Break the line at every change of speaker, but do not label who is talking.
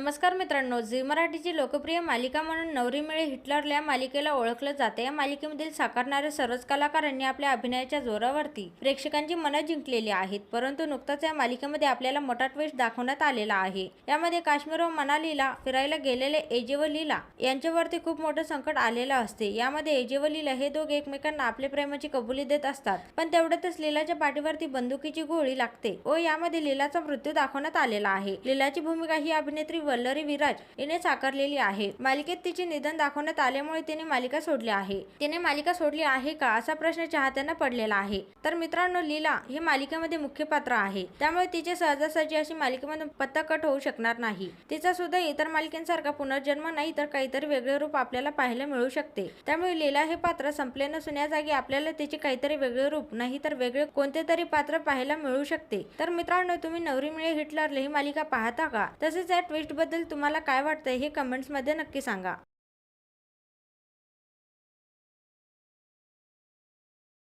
नमस्कार मित्रांनो झी मराठीची लोकप्रिय मालिका म्हणून नवरी मिळे हिटलर या मालिकेला ओळखलं जाते. या मालिकेमधील साकारणाऱ्या सर्वच कलाकारांनी आपल्या अभिनयाच्या जोरावरती प्रेक्षकांची मनं जिंकलेली आहेत परंतु नुकताच या मालिकेमध्ये आपल्याला मोठा ट्विस्ट दाखवण्यात आलेला आहे. यामध्ये काश्मीर व मनालीला फिरायला गेलेले एजे व लीला यांच्यावरती खूप मोठं संकट आलेलं असते. यामध्ये एजे व लीला हे दोघे एकमेकांना आपल्या प्रेमाची कबुली देत असतात पण तेवढ्यातच लीलाच्या पाठीवरती बंदुकीची गोळी लागते. व यामध्ये लीलाचा मृत्यू दाखवण्यात आलेला आहे. लीलाची भूमिका ही अभिनेत्री वल्लरी विराज हिने साकारलेली आहे. मालिकेत तिचे निधन दाखवण्यात आल्यामुळे तिने मालिका सोडली आहे. तिने मालिका सोडली आहे का असा प्रश्न चाहत्यांना पडलेला आहे. तर मित्रांनो लीला हे मालिकेमध्ये मुख्य पात्र आहे. त्यामुळे तिचे सहजासहजी अशी मालिकेमध्ये पत्ता कट होऊ शकणार नाही. तिचा सुद्धा इतर मालिकेंसारखा पुनर्जन्म नाही तर काहीतरी वेगळे रूप आपल्याला पाहायला मिळू शकते. त्यामुळे लीला हे पात्र संपले नसून या जागी आपल्याला तिचे काहीतरी वेगळे रूप नाही तर वेगळे कोणते तरी पात्र पाहायला मिळू शकते. तर मित्रांनो तुम्ही नवरी मिळे हिटलर ही मालिका पाहता का? तसेच या ट्विस्ट बद्दल तुम्हाला काय वाटतं हे कमेंट्समध्ये नक्की सांगा.